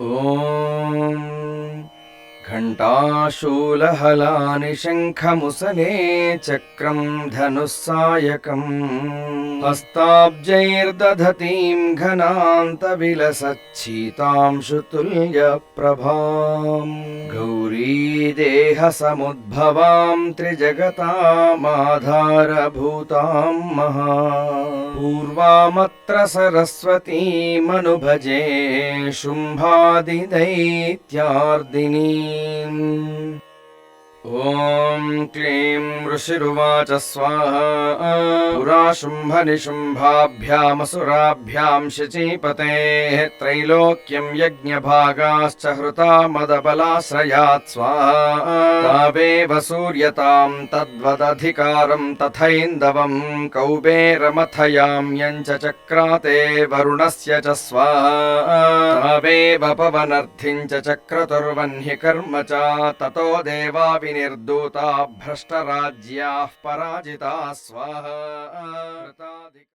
ॐ घण्टाशूलहलानि शङ्खमुसले चक्रं धनुः सायकम् हस्ताब्जैर्दधतीं घनान्तविलसच्छीतांशुतुल्यप्रभाम् गौरीदेहसमुद्भवां त्रिजगतामाधारभूताम् महा। पूर्वामत्र सरस्वतीमनुभजे शुम्भादिदैत्यार्दिनीम् ॐ क्लीं ऋषिरुवाच स्वाहा। पुरा शुम्भनिशुम्भाभ्यामसुराभ्यां शचीपतेः। त्रैलोक्यं यज्ञभागाश्च हृता मदबलाश्रयात् स्वाहा। तावेव सूर्यतां तद्वदधिकारं तथैन्दवं। कौबेरमथयाम्यं च चक्राते वरुणस्य च स्वाहा। पवनर्थिं च चक्रतुर्वह्नि कर्म च। ततो देवा विनिर्दूता। भ्रष्टराज्याः पराजिताः स्वाहा